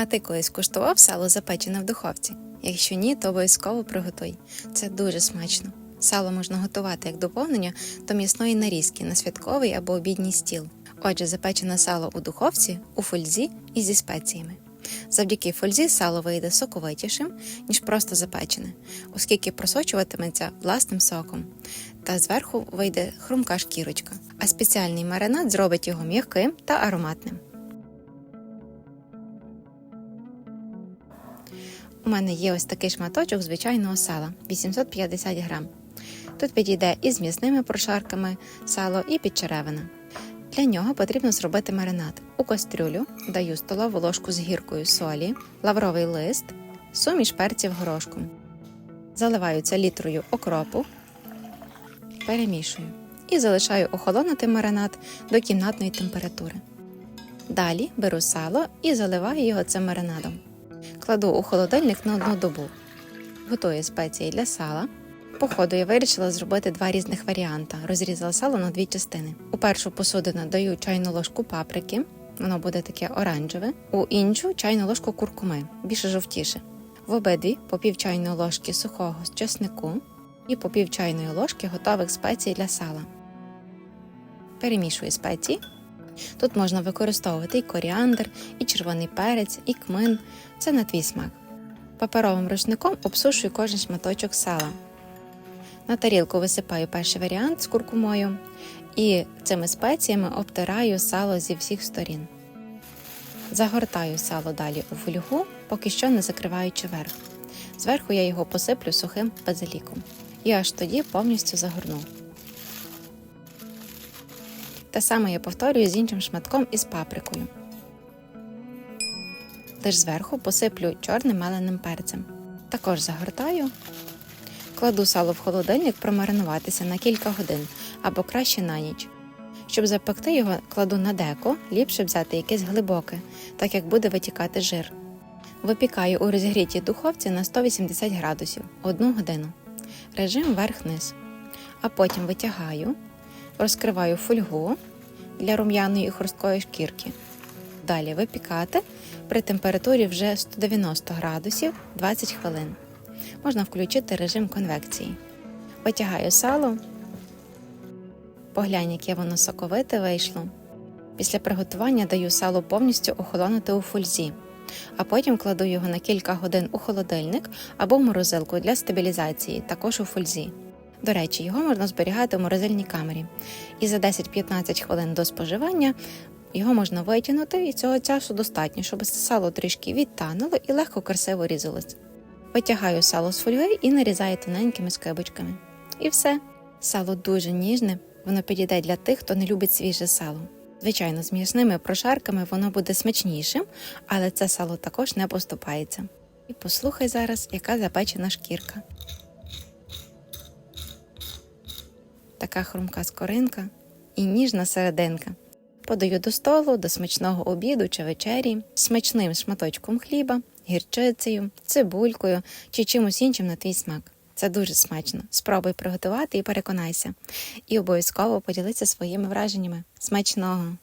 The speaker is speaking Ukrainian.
А ти колись куштував сало запечене в духовці? Якщо ні, то обов'язково приготуй. Це дуже смачно. Сало можна готувати як доповнення до м'ясної нарізки на святковий або обідній стіл. Отже, запечене сало у духовці у фользі і зі спеціями. Завдяки фользі сало вийде соковитішим, ніж просто запечене, оскільки просочуватиметься власним соком, та зверху вийде хрумка шкірочка, а спеціальний маринад зробить його м'яким та ароматним. У мене є ось такий шматочок звичайного сала 850 грам. Тут підійде і з м'ясними прошарками сало, і підчеревина. Для нього потрібно зробити маринад. У кастрюлю даю столову ложку з гіркою солі, лавровий лист, суміш перців горошком. Заливаю це літрою окропу, перемішую і залишаю охолонути маринад до кімнатної температури. Далі беру сало і заливаю його цим маринадом. Кладу у холодильник на одну добу. Готую спеції для сала. По ходу я вирішила зробити два різних варіанти. Розрізала сало на дві частини. У першу посудину даю чайну ложку паприки, воно буде таке оранжеве, у іншу чайну ложку куркуми, більше жовтіше. В обидві по пів чайної ложки сухого чеснику і по пів чайної ложки готових спецій для сала. Перемішую спеції. Тут можна використовувати і коріандр, і червоний перець, і кмин. Це на твій смак. Паперовим рушником обсушую кожен шматочок сала. На тарілку висипаю перший варіант з куркумою і цими спеціями обтираю сало зі всіх сторін. Загортаю сало далі у фольгу, поки що не закриваючи верх. Зверху я його посиплю сухим базиліком і аж тоді повністю загорну. Те саме я повторюю з іншим шматком із паприкою. Лиш зверху посиплю чорним меленим перцем. Також загортаю, кладу сало в холодильник промаринуватися на кілька годин або краще на ніч. Щоб запекти його, кладу на деко, ліпше взяти якесь глибоке, так як буде витікати жир. Випікаю у розігрітій духовці на 180 градусів 1 годину. Режим верх-низ. А потім витягаю, розкриваю фольгу для рум'яної і хрусткої шкірки. Далі випікати при температурі вже 190 градусів 20 хвилин. Можна включити режим конвекції. Витягаю сало. Поглянь, яке воно соковите вийшло. Після приготування даю сало повністю охолонути у фользі, а потім кладу його на кілька годин у холодильник або в морозилку для стабілізації, також у фользі. До речі, його можна зберігати в морозильній камері. І за 10-15 хвилин до споживання його можна витягнути, і цього часу достатньо, щоб сало трішки відтануло і легко красиво різалось. Витягаю сало з фольги і нарізаю тоненькими скибочками. І все. Сало дуже ніжне, воно підійде для тих, хто не любить свіже сало. Звичайно, з м'ясними прошарками воно буде смачнішим, але це сало також не поступається. І послухай зараз, яка запечена шкірка. Така хрумка скоринка і ніжна серединка. Подаю до столу, до смачного обіду чи вечері, смачним шматочком хліба, гірчицею, цибулькою чи чимось іншим на твій смак. Це дуже смачно. Спробуй приготувати і переконайся. І обов'язково поділися своїми враженнями. Смачного!